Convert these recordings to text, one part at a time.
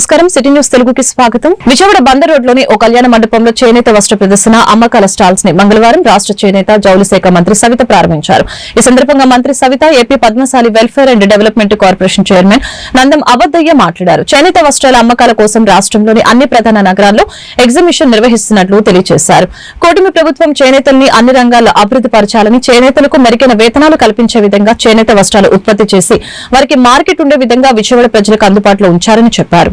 నమస్కారం. City news తెలుగుకి స్వాగతం. విజయవాడ బందర్ రోడ్లోని ఓ కళ్యాణ మండపంలో చేనేత వస్త్ర ప్రదర్శన అమ్మకాల స్టాల్స్ని మంగళవారం రాష్ట్ర చేనేత జౌళి శాఖ మంత్రి సవిత ప్రారంభించారు. ఈ సందర్భంగా మంత్రి Savitha AP Padmashali welfare and development corporation chairman Nandam Abaddaiah మాట్లాడారు. చేనేత వస్త్రాల అమ్మకాల కోసం రాష్ట్రంలోని అన్ని ప్రధాన నగరాల్లో ఎగ్జిబిషన్ నిర్వహిస్తున్నట్లు తెలియజేశారు. కూటమి ప్రభుత్వం చేనేతల్ని అన్ని రంగాల్లో అభివృద్ధి పరచాలని చేనేతలకు మెరుగైన వేతనాలు కల్పించే విధంగా చేనేత వస్త్రాలు ఉత్పత్తి చేసి వారికి మార్కెట్ ఉండే విధంగా విజయవాడ ప్రజలకు అందుబాటులో ఉంచారని చెప్పారు.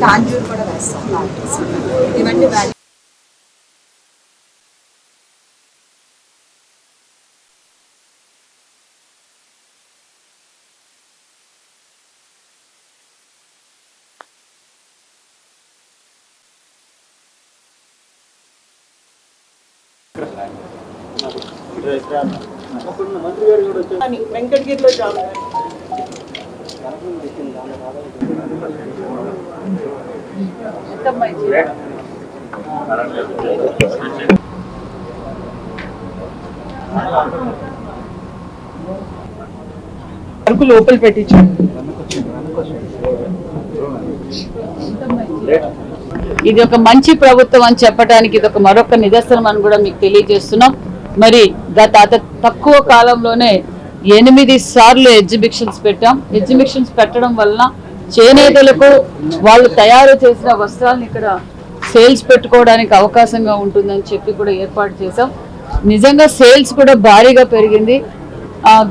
టాంజూర్ కూడా వేస్తాం ఇవన్నీ అరకు లోపల పెట్టించాను ఇది ఒక మంచి ప్రభుత్వం అని చెప్పడానికి ఇది ఒక మరొక నిదర్శనం అని కూడా మీకు తెలియజేస్తున్నాం. మరి గత అత తక్కువ కాలంలోనే ఎనిమిది సార్లు ఎగ్జిబిషన్స్ పెట్టాం. ఎగ్జిబిషన్స్ పెట్టడం వలన చేనేతలకు వాళ్ళు తయారు చేసిన వస్త్రాలను ఇక్కడ సేల్స్ పెట్టుకోవడానికి అవకాశంగా ఉంటుందని చెప్పి కూడా ఏర్పాటు చేశాం. నిజంగా సేల్స్ కూడా భారీగా పెరిగింది.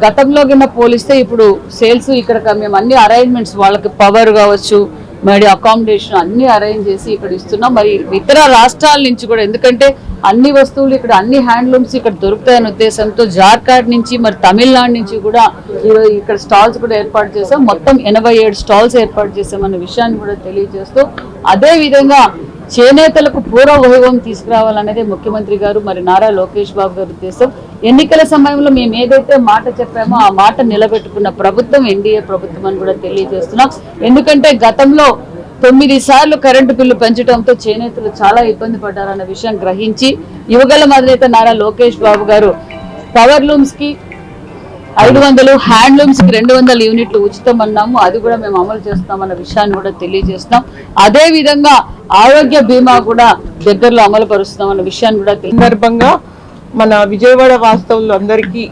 గతంలో కింద పోలిస్తే ఇప్పుడు సేల్స్ ఇక్కడ మేము అన్ని అరేంజ్మెంట్స్ వాళ్ళకి పవర్ కావచ్చు మరి అకామిడేషన్ అన్ని అరేంజ్ చేసి ఇక్కడ ఇస్తున్నాం. మరి ఇతర రాష్ట్రాల నుంచి కూడా ఎందుకంటే అన్ని వస్తువులు ఇక్కడ అన్ని హ్యాండ్లూమ్స్ ఇక్కడ దొరుకుతాయనే ఉద్దేశంతో జార్ఖండ్ నుంచి మరి తమిళనాడు నుంచి కూడా ఈరోజు ఇక్కడ స్టాల్స్ కూడా ఏర్పాటు చేసాం మొత్తం ఎనభై ఏడు స్టాల్స్ ఏర్పాటు చేసామన్న విషయాన్ని కూడా తెలియజేస్తూ అదే విధంగా చేనేతలకు పూర్వ వైభవం తీసుకురావాలనేదే ముఖ్యమంత్రి గారు మరి నారా లోకేష్ బాబు గారి ఉద్దేశం. ఎన్నికల సమయంలో మేము ఏదైతే మాట చెప్పామో ఆ మాట నిలబెట్టుకున్న ప్రభుత్వం ఎన్డీఏ ప్రభుత్వం అని కూడా తెలియజేస్తున్నాం. ఎందుకంటే గతంలో తొమ్మిది సార్లు కరెంటు బిల్లు పెంచడంతో చేనేతలు చాలా ఇబ్బంది పడ్డారన్న విషయం గ్రహించి యువగల అధినేత నారా లోకేష్ బాబు గారు పవర్ లూమ్స్కి ఐదు వందలు హ్యాండ్లూమ్స్కి రెండు వందల యూనిట్లు ఉచితం అన్నాము అది కూడా మేము అమలు చేస్తామన్న విషయాన్ని కూడా తెలియజేస్తున్నాం. అదే విధంగా ఆరోగ్య బీమా కూడా దగ్గరలో అమలు పరుస్తున్నాం అన్న విషయాన్ని కూడా సందర్భంగా మన విజయవాడ వాస్తవులు అందరికీ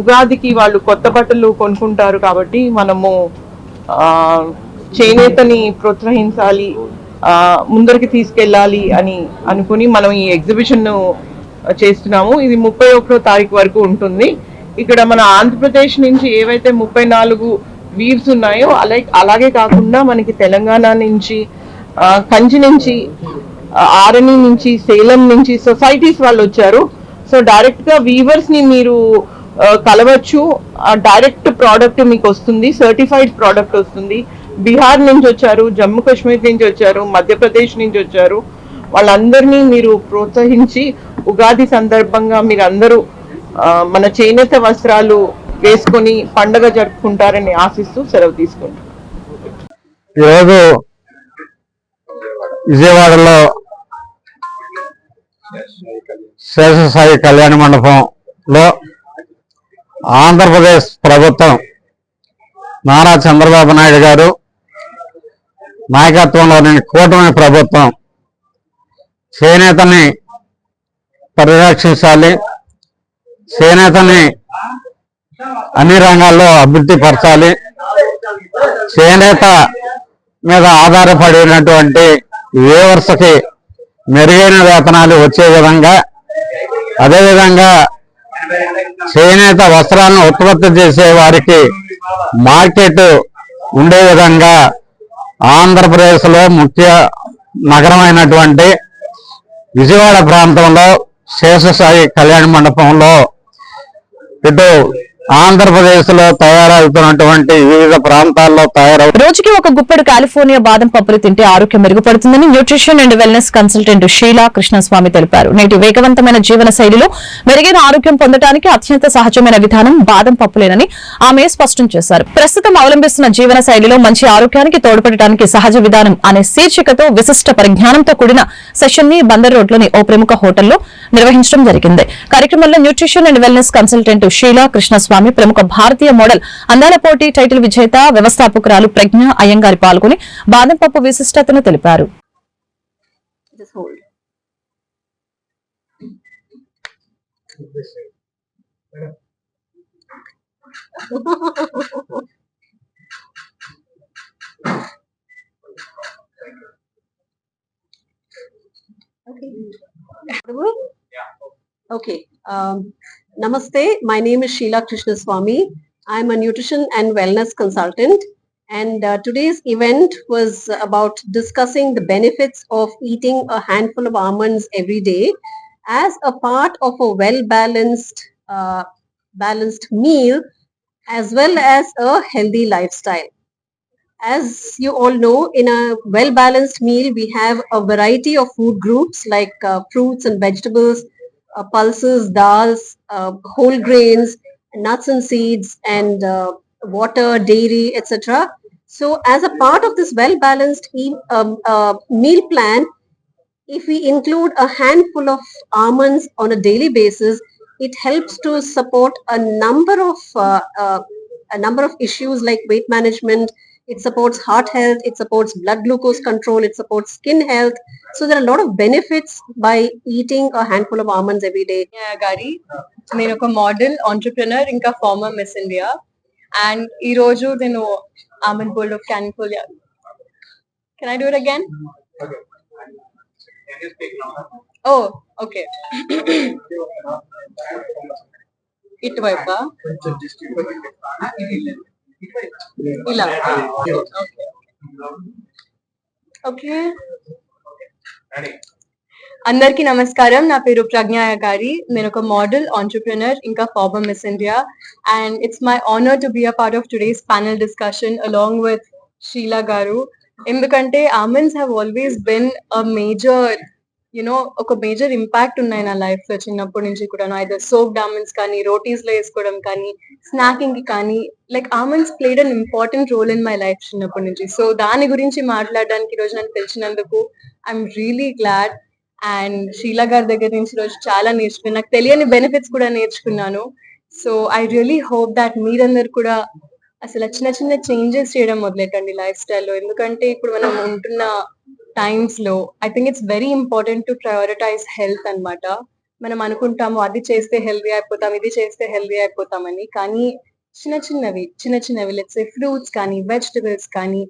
ఉగాదికి వాళ్ళు కొత్త బట్టలు కొనుక్కుంటారు కాబట్టి మనము చేనేతని ప్రోత్సహించాలి ముందరికి తీసుకెళ్ళాలి అని అనుకుని మనం ఈ ఎగ్జిబిషన్ చేస్తున్నాము. ఇది ముప్పై ఒకటో తారీఖు వరకు ఉంటుంది. ఇక్కడ మన ఆంధ్రప్రదేశ్ నుంచి ఏవైతే ముప్పై నాలుగు వీవ్స్ ఉన్నాయో అలాగే అలాగే కాకుండా మనకి తెలంగాణ నుంచి కంచి నుంచి ఆరణి నుంచి సేలం నుంచి సొసైటీస్ వాళ్ళు వచ్చారు. సో డైరెక్ట్గా వీవర్స్ని మీరు కలవచ్చు డైరెక్ట్ ప్రోడక్ట్ మీకు వస్తుంది. సర్టిఫైడ్ ప్రోడక్ట్ వస్తుంది. బీహార్ నుంచి వచ్చారు జమ్మూ కాశ్మీర్ నుంచి వచ్చారు మధ్యప్రదేశ్ నుంచి వచ్చారు. వాళ్ళందరినీ మీరు ప్రోత్సహించి ఉగాది సందర్భంగా మీరు అందరూ మన చేనేత వస్త్రాలు వేసుకొని పండగ జరుపుకుంటారని ఆశిస్తూ సెలవు తీసుకుంటాం ఈరోజు విజయవాడలో శేషసాయి కళ్యాణ మండపంలో ఆంధ్రప్రదేశ్ ప్రభుత్వం నారా చంద్రబాబు నాయుడు గారు నాయకత్వంలోని కూటమి ప్రభుత్వం చేనేతని పరిరక్షించాలి. చేనేతని అన్ని రంగాల్లో అభివృద్ధి పరచాలి. చేనేత మీద ఆధారపడినటువంటి వేవర్స్కి మెరుగైన వేతనాలు వచ్చే విధంగా అదేవిధంగా చేనేత వస్త్రాలను ఉత్పత్తి చేసే వారికి మార్కెట్ ఉండే విధంగా ఆంధ్రప్రదేశ్లో ముఖ్య నగరమైనటువంటి విజయవాడ ప్రాంతంలో శేషసాయి కళ్యాణ మండపంలో ఇటు ఆంధ్రప్రదేశ్లో తయారవుతున్నటువంటి వివిధ ప్రాంతాల్లో తయారవు రోజుకి ఒక గుప్పెడు కాలిఫోర్నియా బాదం పప్పులు తింటే ఆరోగ్యం మెరుగుపడుతుందని nutrition and wellness consultant Sheela Krishnaswamy తెలిపారు. నేటి వేగవంతమైన జీవన శైలిలో మెరుగైన ఆరోగ్యం పొందడానికి అత్యంత సహజమైన విధానం బాదం పప్పులేనని ఆమె స్పష్టం చేశారు. ప్రస్తుతం అవలంబిస్తున్న జీవన శైలిలో మంచి ఆరోగ్యానికి తోడ్పడటానికి సహజ విధానం అనే శీర్షికతో విశిష్ట పరిజ్ఞానంతో కూడిన సెషన్ని బందర్ రోడ్లోని ఓ ప్రముఖ హోటల్లో నిర్వహించడం జరిగింది. కార్యక్రమంలో nutrition and wellness consultant Sheela Krishnaswamy ప్రముఖ భారతీయ మోడల్ అందాల పోటీ టైటిల్ విజేత వ్యవస్థాపకురాలు ప్రజ్ఞ అయ్యంగారి పాల్గొని బాదం పప్పు విశిష్టతను తెలిపారు Okay. Okay. Um, namaste. My name is Sheila Krishnaswamy. I'm a nutrition and wellness consultant. And uh, today's event was about discussing the benefits of eating a handful of almonds every day as a part of a well-balanced uh, balanced meal as well as a healthy lifestyle. As you all know, in a well-balanced meal, we have a variety of food groups like uh, fruits and vegetables, pulses, dals, uh, whole grains, nuts and seeds, and uh, water, dairy, etc. So, as a part of this well-balanced e- um, uh, meal plan, if we include a handful of almonds on a daily basis, it helps to support a number of uh, uh, a number of issues like weight management. It supports heart health. It supports blood glucose control. It supports skin health. So there are a lot of benefits by eating a handful of almonds every day. గారి నేను ఒక model entrepreneur ఇంకా former miss India and ఈ రోజు నేను amen gold of California can I do it again oh okay ఇటువైపా ఇలా okay అందరికీ నమస్కారం నా పేరు ప్రజ్ఞ గారి నేను ఒక మోడల్ ఆంటర్ప్రినర్ ఇంకా former miss India and it's my honour to be a part of today's panel discussion along with Sheela garu ఎందుకంటే almonds have always been a major you know ఒక మేజర్ ఇంపాక్ట్ ఉన్నాయి నా లైఫ్లో చిన్నప్పటి నుంచి కూడా either soap డామండ్స్ కానీ రోటీస్లో వేసుకోవడం కానీ స్నాకింగ్కి కానీ like almonds played an important role in my life చిన్నప్పటి నుంచి. సో దాని గురించి మాట్లాడడానికి ఈ రోజు నన్ను తెలిసినందుకు I'm really glad and Sheela గారి దగ్గర నుంచి రోజు చాలా నేర్చుకున్నాను నాకు తెలియని బెనిఫిట్స్ కూడా నేర్చుకున్నాను. So I really hope that మీరందరు కూడా అసలు చిన్న చిన్న చేంజెస్ చేయడం మొదలెట్టండి లైఫ్ స్టైల్లో ఎందుకంటే ఇప్పుడు మనం ఉంటున్న టైమ్స్లో I think it's very important to prioritize health అన్నమాట. మనం అనుకుంటాము అది చేస్తే హెల్దీ అయిపోతాం ఇది చేస్తే హెల్దీ అయిపోతామని. కానీ చిన్న చిన్నవి చిన్న చిన్నవి లెట్స్ ఫ్రూట్స్ కానీ వెజిటబుల్స్ కానీ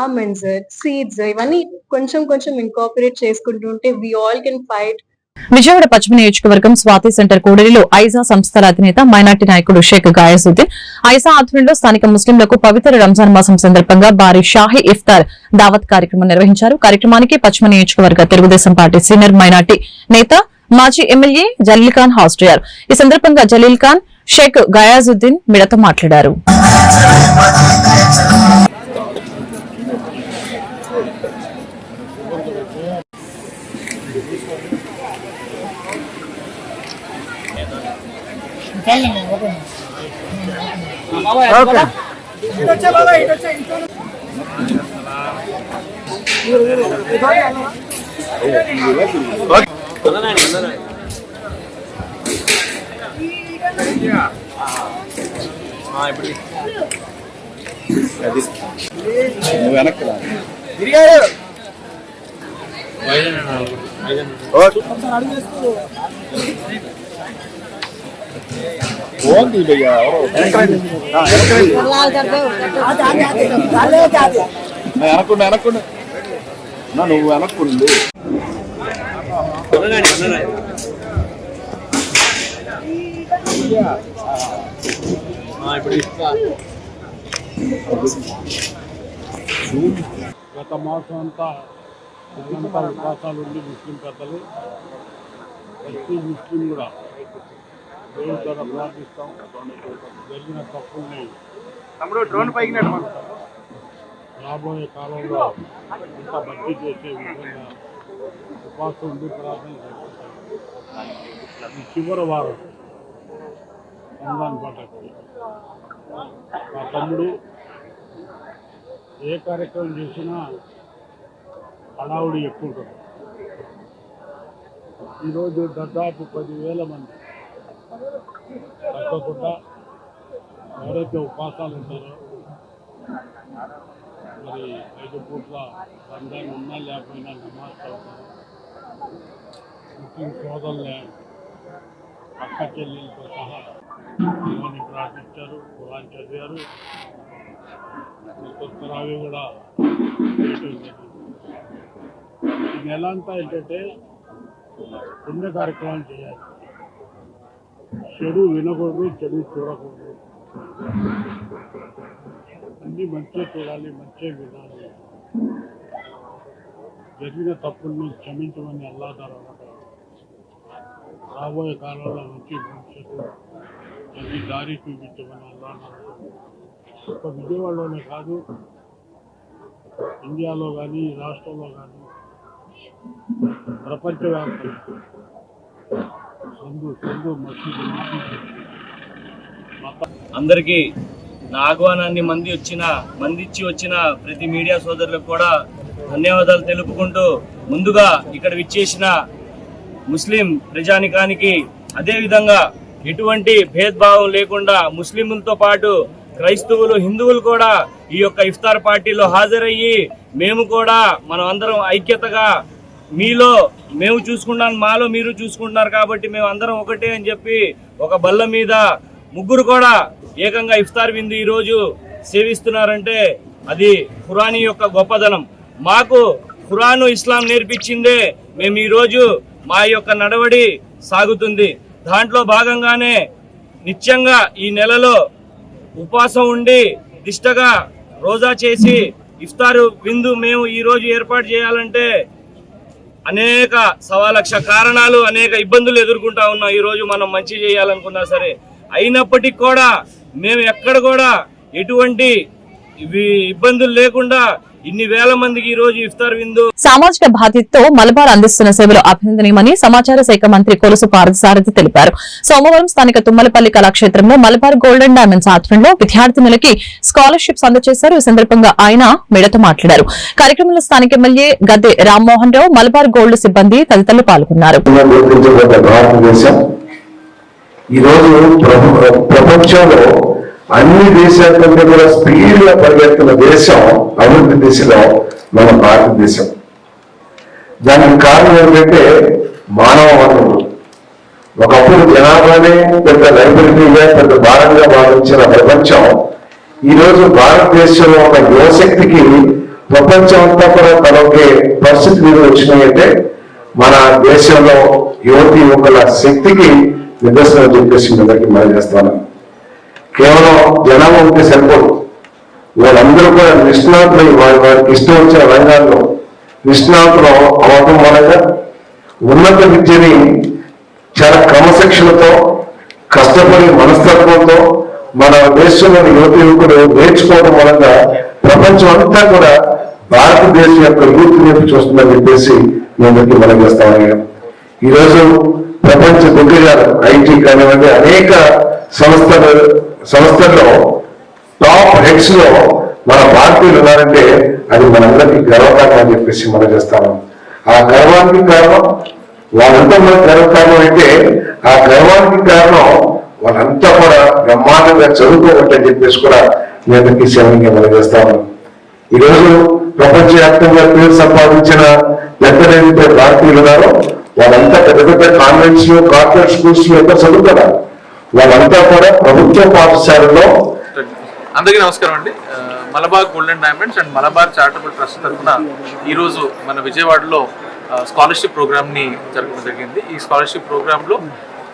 ఆల్మండ్స్ సీడ్స్ ఇవన్నీ కొంచెం కొంచెం ఇంకాపరేట్ చేసుకుంటుంటే we all can fight Vijayawada పశ్చిమ నియోజకవర్గం స్వాతి సెంటర్ కోడలిలో ఐజా సంస్థల అధినేత మైనార్టీ నాయకుడు షేక్ గాయసుద్దీన్. ఐజా ఆధ్వర్యంలో స్థానిక ముస్లింలకు పవిత్ర రంజాన్ మాసం సందర్భంగా భారీ షాహీ ఇఫ్తార్ దావత్ కార్యక్రమం నిర్వహించారు. కార్యక్రమానికి పశ్చిమ నియోజకవర్గ తెలుగుదేశం పార్టీ సీనియర్ మైనార్టీ నేత మాజీ ఎమ్మెల్యే జలీల్ ఖాన్ హాజరయ్యారు ఈ సందర్భంగా జలీల్ ఖాన్ షేక్ గయాజుద్దీన్ మిడతో మాట్లాడారు. నువ్వు వెనక్కి రా. ఓకే భయ్యా ఎవరో. నా వెనక్కుండా వెనక్కుండా నా నువ్వు వెనక్కుండు గత మాసం అంతా ఉపవాసాలు ఉండి ముస్లిం పెద్దలు. ప్రతి ముస్లిం కూడా దేవుడితో ప్రార్థిస్తాం జరిగిన తప్పుల్ని తమ్ముడు డ్రోన్ పైకి రాబోయే కాలంలో ఇంత భర్తీ చేసే విధంగా ఉపాసం ఉండి ప్రార్థన చేస్తాం. ఈ చివరి వారం రంజాన్ మా తమ్ముడు ఏ కార్యక్రమం చేసినా హడావుడి ఎక్కువ ఉంటుంది. ఈరోజు దాదాపు పదివేల మంది తప్పకుండా ఎవరైతే ఉపాసాలు ఉంటారో మరి ఐదు పూట్ల రంజాన్ ఉన్నా లేకపోయినా నమాజ్ చదువుతారు. ముస్లిం సోదరులే అక్క చెల్లెలతో సహా దేవుని ప్రార్థించారు కురాన్ చదివారు. తరావి కూడా ఈ నెల అంతా ఏంటంటే పుణ్య కార్యక్రమాలు చేయాలి. చెడు వినకూడదు చెడు చూడకూడదు. అన్ని మంచిగా చూడాలి మంచిగా వినాలి. జరిగిన తప్పుల్ని క్షమించమని అల్లాదారు రాబోయే కాలంలో మంచి భవిష్యత్తు అది దారి చూపించమని అల్లాదారు ఒక విజయవాడలోనే కాదు ఇండియాలో కానీ రాష్ట్రంలో కానీ ప్రపంచవ్యాప్తంగా అందరికీ నా ఆహ్వానాన్ని మంది వచ్చిన మందిచ్చి వచ్చిన ప్రతి మీడియా సోదరులకు కూడా ధన్యవాదాలు తెలుపుకుంటూ ముందుగా ఇక్కడ విచ్చేసిన ముస్లిం ప్రజానికానికి అదేవిధంగా ఎటువంటి భేద్భావం లేకుండా ముస్లింలతో పాటు క్రైస్తవులు హిందువులు కూడా ఈ యొక్క ఇఫ్తార్ పార్టీలో హాజరయ్యి మేము కూడా మనం అందరం ఐక్యతగా మీలో మేము చూసుకున్నాం మాలో మీరు చూసుకుంటున్నారు కాబట్టి మేము అందరం ఒకటే అని చెప్పి ఒక బల్ల మీద ముగ్గురు కూడా ఏకంగా ఇఫ్తార్ విందు ఈరోజు సేవిస్తున్నారంటే అది ఖురానీ యొక్క గొప్పదనం. మాకు ఖురాను ఇస్లాం నేర్పించిందే మేము ఈరోజు మా యొక్క నడవడి సాగుతుంది. దాంట్లో భాగంగానే నిత్యంగా ఈ నెలలో ఉపవాసం ఉండి దిష్టగా రోజా చేసి ఇఫ్తారు విందు మేము ఈరోజు ఏర్పాటు చేయాలంటే అనేక సవాలక్ష కారణాలు అనేక ఇబ్బందులు ఎదుర్కొంటా ఉన్నాం. ఈరోజు మనం మంచి చేయాలనుకున్నా సరే అయినప్పటికీ కూడా మేము ఎక్కడ కూడా ఎటువంటి ఇవి ఇబ్బందులు లేకుండా ఇన్ని వేల మందికి ఈ రోజు ఇఫ్తార్ విందు. సామాజిక బాధ్యతతో మలబార్ అందిస్తున్న సేవలు అభినందనీయమని సమాచార శాఖ మంత్రి కొలుసు పార్థసారథి తెలిపారు. సోమవారం స్థానిక తుమ్మలపల్లి కళాక్షేత్రంలో మలబార్ గోల్డెన్ డైమండ్స్ ఆధ్వర్యంలో విద్యార్థినులకి స్కాలర్షిప్స్ అందజేశారు. ఈ సందర్భంగా ఆయన మీడతో మాట్లాడారు. కార్యక్రమంలో స్థానిక ఎమ్మెల్యే గద్దె రామ్మోహన్ రావు మలబార్ గోల్డ్ సిబ్బంది తదితరులు పాల్గొన్నారు. ఈరోజు ప్రభు- ప్రపంచంలో అన్ని దేశాల కంటే కూడా స్పీడ్గా పరిగెత్తున్న దేశం అభివృద్ధి దిశలో మన భారతదేశం. దానికి కారణం ఏంటంటే మానవ వనరులు. ఒకప్పుడు జనాభానే పెద్ద లైబ్రరీగా పెద్ద భారంగా భావించిన ప్రపంచం ఈ రోజు భారతదేశంలో ఒక యువశక్తికి ప్రపంచం అంతా కూడా తనొకే పరిస్థితి మీద వచ్చినాయంటే మన దేశంలో యువతి యువకుల శక్తికి నిదర్శనం చెప్పేసి మీ అందరికీ మనం చేస్తాను. కేవలం జనాభా ఉంటే సరిపోదు. వాళ్ళందరూ కూడా నిష్ణాతులు వారి వారికి ఇష్టం వచ్చిన రంగాల్లో నిష్ణాతులు అవటం మూలంగా ఉన్నత విద్యని చాలా క్రమశిక్షణతో కష్టపడి మనస్తత్వంతో మన దేశంలోని యువత యువకుడు నేర్చుకోవడం మూలంగా ప్రపంచం అంతా కూడా భారతదేశం యొక్క యూత్ వైపు చూస్తుందని చెప్పేసి మీ అందరికీ మనం చేస్తామని ఈరోజు ప్రపంచ దిగ్గజాలు ఐటీ కానివ్వండి అనేక సంస్థలు సంస్థల్లో టాప్ హెడ్స్లో మన భారతీయులు ఉన్నారంటే అది మనందరికీ గర్వకారణం అని చెప్పేసి మనం చేస్తాము. ఆ గర్వానికి కారణం వాళ్ళంతా మన గర్వకారణం అయితే ఆ గర్వానికి కారణం వాళ్ళంతా కూడా బ్రహ్మాండంగా చదువుకోవట్టు చెప్పేసి కూడా నేను అందరికీ సేవంగా మనం చేస్తాము. ఈరోజు ప్రపంచవ్యాప్తంగా పేరు సంపాదించిన ఎంతైతే భారతీయులు ఉన్నారో వాళ్ళంతా పెద్ద పెద్ద కాన్వెంట్స్లో కార్పొరేట్ స్కూల్స్లో ఎక్కడ చదువుతున్నారు వాళ్ళంతా కూడా ప్రభుత్వ పాఠశాలలో అందరికీ నమస్కారం అండి. Malabar golden diamonds and Malabar charitable trust తరఫున ఈరోజు మన విజయవాడలో స్కాలర్షిప్ ప్రోగ్రామ్ని జరగడం జరిగింది. ఈ స్కాలర్షిప్ ప్రోగ్రాంలో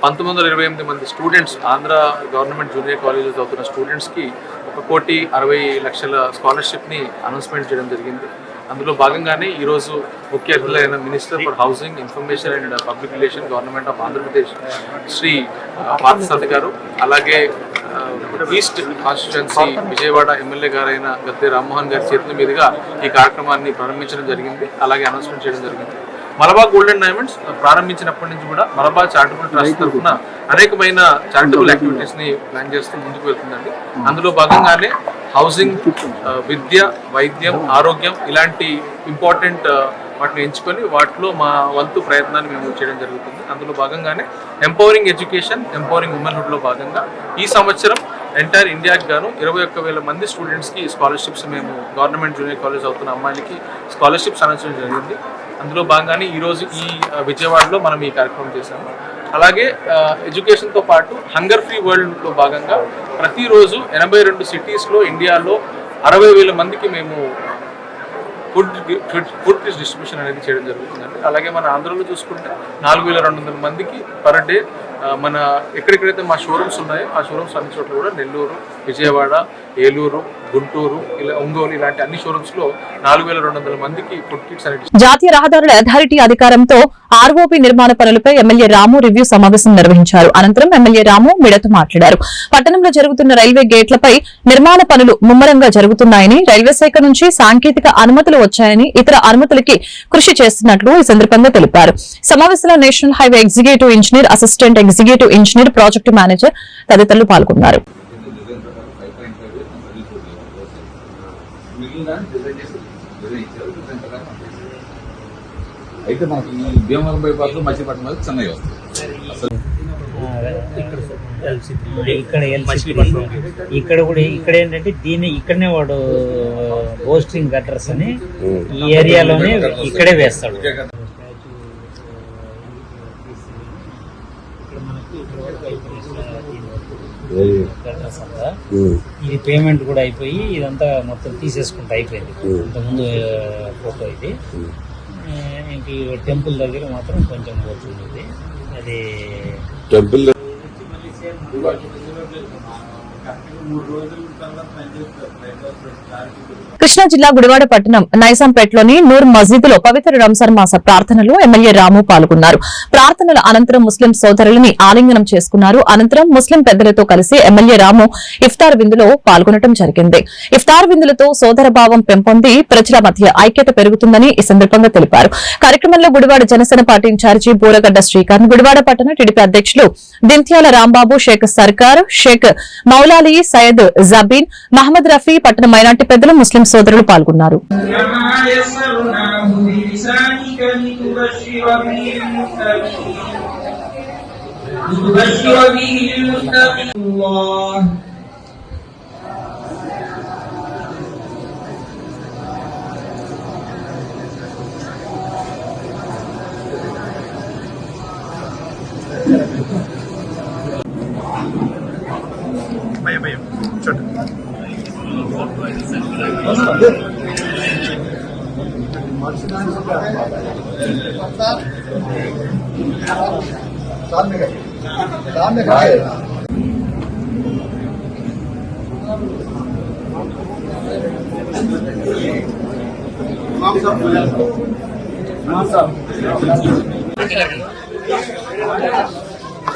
పంతొమ్మిది వందల ఇరవై ఎనిమిది మంది students Andhra government junior colleges చదువుతున్న స్టూడెంట్స్కి ఒక కోటి అరవై లక్షల స్కాలర్షిప్ని అనౌన్స్మెంట్ చేయడం జరిగింది. అందులో భాగంగానే ఈరోజు ముఖ్య అతిథులైన minister for housing information and public relation government of Andhra Pradesh Shri Parthasarathi garu. అలాగే ఈస్ట్ కాన్స్టిట్యున్సీ విజయవాడ ఎమ్మెల్యే గారైన గద్దె రామ్మోహన్ గారి చేతుల మీదుగా ఈ కార్యక్రమాన్ని ప్రారంభించడం జరిగింది. అలాగే అనౌన్స్మెంట్ చేయడం జరిగింది. మలబార్ గోల్డెన్ డైమండ్స్ ప్రారంభించినప్పటి నుంచి కూడా మలబార్ చారిటబుల్ ట్రస్ట్ తరఫున అనేకమైన చారిటబుల్ యాక్టివిటీస్ని ప్లాన్ చేస్తూ ముందుకు వెళ్తుందండి. అందులో భాగంగానే హౌసింగ్ విద్య వైద్యం ఆరోగ్యం ఇలాంటి ఇంపార్టెంట్ వాటిని ఎంచుకొని వాటిలో మా వంతు ప్రయత్నాన్ని మేము చేయడం జరుగుతుంది. అందులో భాగంగానే ఎంపవరింగ్ ఎడ్యుకేషన్ ఎంపవరింగ్ ఉమెన్హుడ్లో భాగంగా ఈ సంవత్సరం ఎంటైర్ ఇండియాకి గాను ఇరవై ఒక్క వేల మంది స్టూడెంట్స్కి స్కాలర్షిప్స్ మేము గవర్నమెంట్ జూనియర్ కాలేజ్ అవుతున్న అమ్మాయిలకి స్కాలర్షిప్స్ అందించడం జరిగింది. అందులో భాగంగానే ఈరోజు ఈ విజయవాడలో మనం ఈ కార్యక్రమం చేశాము. అలాగే ఎడ్యుకేషన్తో పాటు హంగర్ ఫ్రీ వరల్డ్లో భాగంగా ప్రతిరోజు ఎనభై రెండు సిటీస్లో ఇండియాలో అరవై వేల మందికి మేము ఫుడ్ ఫుడ్ ఫుడ్ డిస్ట్రిబ్యూషన్ అనేది చేయడం జరుగుతుందండి. అలాగే మన ఆంధ్రలో చూసుకుంటే నాలుగు వేల రెండు వందల మందికి పర్ డే మన ఎక్కడెక్కడైతే మా షోరూమ్స్ ఉన్నాయో ఆ షోరూమ్స్ అన్ని చోట్ల కూడా నెల్లూరు విజయవాడ ఏలూరు గుంటూరు ఇలా ఒంగోలు ఇలాంటి అన్ని షోరూమ్స్లో నాలుగు వేల రెండు వందల మందికి ఫుడ్ కిట్స్ అనేది జాతీయ రహదారుల అథారిటీ అధికారంతో ఆర్ఓపి నిర్మాణ పనులపై ఎమ్మెల్యే రాము రివ్యూ సమావేశం నిర్వహించారు. అనంతరం ఎమ్మెల్యే రాము మీడియాతో మాట్లాడారు. పట్టణంలో జరుగుతున్న రైల్వే గేట్లపై నిర్మాణ పనులు ముమ్మరంగా జరుగుతున్నాయని రైల్వే శాఖ నుంచి సాంకేతిక అనుమతులు వచ్చాయని ఇతర అనుమతులకి కృషి చేస్తున్నట్లు ఈ సందర్భంగా తెలిపారు. సమావేశంలో national highway executive engineer assistant executive engineer project manager తదితరులు పాల్గొన్నారు. అయితే మనకి ఈ భీమవరం బైపాస్లో మచిలీపట్నం మీద చెన్నై వస్తుంది. ఇక్కడ ఎల్సిసి ఇక్కడ కూడా ఇక్కడ ఏంటంటే దీన్ని ఇక్కడనే వాడు పోస్టింగ్ గట్టర్స్ అని ఈ ఏరియాలోనే ఇక్కడే వేస్తాడు. ఇది పేమెంట్ కూడా అయిపోయి ఇదంతా మొత్తం తీసేసుకుంటూ అయిపోయింది. ఇంతకుముందు ఫోటో ఇది. ఇంక టెంపుల్ దగ్గర మాత్రం కొంచెం పోతుంది. అది టెంపుల్ కృష్ణా జిల్లా గుడివాడ పట్టణం నైజాంపేటలోని నూర్ మసీదులో పవిత్ర రంజాన్ మాస ప్రార్థనలో ఎమ్మెల్యే రాము పాల్గొన్నారు. ప్రార్థనల అనంతరం ముస్లిం సోదరులని ఆలింగనం చేసుకున్నారు. అనంతరం ముస్లిం పెద్దలతో కలిసి ఎమ్మెల్యే రాము ఇఫ్తార్ విందులో పాల్గొనడం జరిగింది. ఇఫ్తార్ విందులతో సోదర భావం పెంపొంది ప్రజల మధ్య ఐక్యత పెరుగుతుందని ఈ సందర్భంగా తెలిపారు. కార్యక్రమంలో గుడివాడ జనసేన పార్టీ ఇన్ఛార్జి బూరగడ్డ శ్రీకాంత్ గుడివాడ పట్టణ టీడీపీ అధ్యక్షులు దింత్యాల రాంబాబు షేక్ సర్కార్ షేక్ మౌలాలి సయ్యద్ జబీన్ మహమ్మద్ రఫీ పట్టణ మైనార్టీ పెద్దలు ముస్లిం సోదరులు పాల్గొన్నారు. భయం భయం చూడండి మాంసం మాంసం